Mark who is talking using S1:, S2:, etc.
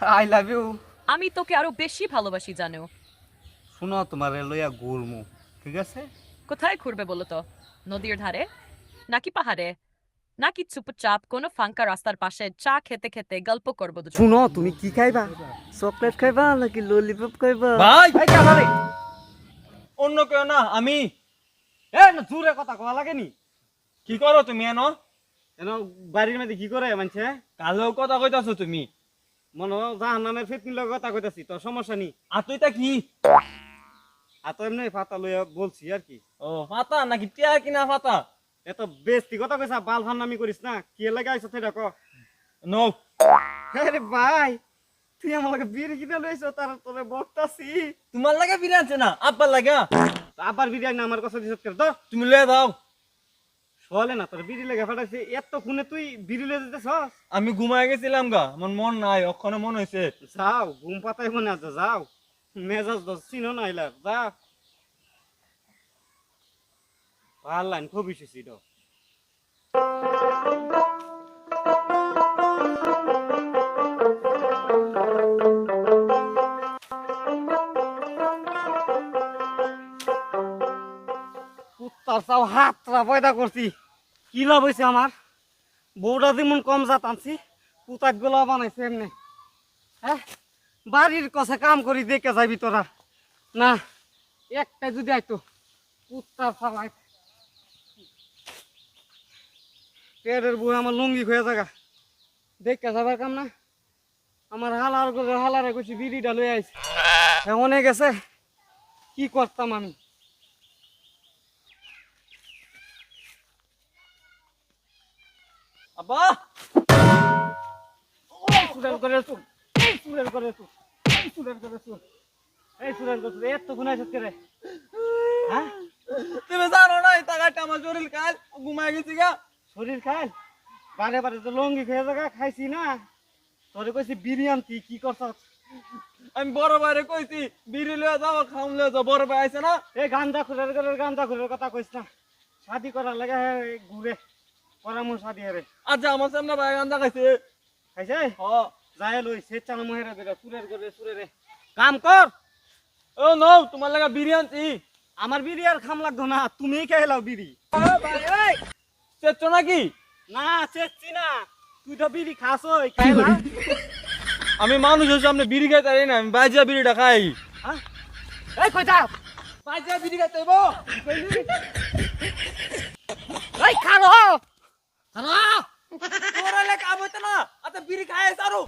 S1: I love you
S2: আমি তোকে আরও বেশি ভালোবাসি জানো।
S1: শুনো তোমার লইয়া ঘুরমু ঠিক আছে?
S2: কোথায় ঘুরবে বলো তো? নদীর ধারে? নাকি পাহাড়ে? নাকি চুপচাপ কোনো ফাঙ্কা রাস্তার পাশে চা খেতে খেতে গল্প করব দুজন?
S3: শুনো তুমি কি খাইবা? চকলেট খাইবা নাকি ললিপপ খাইবা?
S4: ভাই!
S1: এই কালারে
S4: অন্য কেউ না আমি।
S1: এ না জোরে কথা কওয়া লাগেনি।
S4: কি করো তুমি এনো?
S1: এন বাড়ির মধ্যে কি করে মানছে?
S4: কালো কথা কইতাছো তুমি।
S1: মনে জাহান নামের ফেতনির লগে কথা কইতাছি তোর সমস্যা নি
S4: আর তুইটা কি?
S1: আর তো এমনি ফাতা লইয়া বলছি আর কি।
S4: ও ফাতা নাকি টিয়া কিনা ফাতা
S1: এত বেস্তি কথা কইছা বাল ফান্নামি করিস না কি লাগে আইছ তুই দেখো।
S4: নো।
S1: আরে ভাই তুই আমার লগে বিড়ি কিনা লইছ তার তোরে বকতাছি।
S4: তোমার লাগে আছে না আব্বার লাগা?
S1: আবার বিরিয়ানি না আমার কথা দিছত করে তো
S4: তুমি লয়ে দাও।
S1: চলে না তোর বিড়ি লেগে ফাটাইছে। এত খুনে তুই বিড়ি লয়ে যেতেছস?
S4: আমি ঘুমায় গেছিলাম গা আমার মন নাই অক্ষণে মন হয়েছে
S1: যাও ঘুম পাতাই মনে আছে যাও। মেজাজ দশ চিনো না এলার ভালো লাইন খুব বেশি তো কুত্তার চাও হাতটা পয়দা করছি। কি লাভ হয়েছে আমার? বউটা যেমন কম জাত আনছি পুতাত গোলা বানাইছে এমনি। হ্যাঁ? বাড়ির কাছে কাম করি, দেখে যাবি তোরা। না একটা যদি আইতো কুত্তার চালাই পেটের বউ আমার লুঙ্গি হয়ে থাকা দেখে যাবার কাম না? আমার হালার করে হালারে কইছি, বিড়িটা লয়ে আইছে। অনেক গেছে কি করতাম আমি?
S4: আব্বা!
S1: সুরের করে চুল এই সুরের করে চুল এই সুরের করে চুল এই সুরের করে চুল এত গুনাই সত্যি রে হ্যাঁ?
S4: তুমি জানো না এই টাকাটা আমার শরীর কাল। ঘুমায় গেছি গা।
S1: শরীর খাই বারে বারে তো লঙ্গি খেয়ে জায়গা খাইছি না। তোরে কইছি বিরিয়ানি তুই কি করছ?
S4: আমি বড় বাইরে কইছি বিড়ি লয়ে যাও খাউন লয়ে যাও। বড় ভাই আইছে না।
S1: এই গান্দা খুরের গান্দা খুরের কথা কইস না। শাদি করার লাগে ঘুরে। পরামর্শ শাদি রে
S4: আচ্ছা আমার সামনে ভাই গান্দা খাইছে
S1: খাইছে?
S4: হ
S1: যায় লই সে চাল মহেরা দিলে সুরের করে সুরে রে কাম কর
S4: ও নো তোমার লাগা বিরিয়ানি
S1: আমার বিড়ি আর খাম লাগতো না তুমি খেয়ে লাও বিড়ি
S4: চেচ্ছ নাকি
S1: না চেচ্ছি না। তুই তো বিড়ি খাস ওই খাই না
S4: আমি বিড়ি খাইতে পারি না আমি বাজিয়া বিড়িটা খাই।
S1: হ্যাঁ? এই কই যাও।
S4: বাজিয়া বিড়ি খাইতে तब बीड़ी खाया है सारो।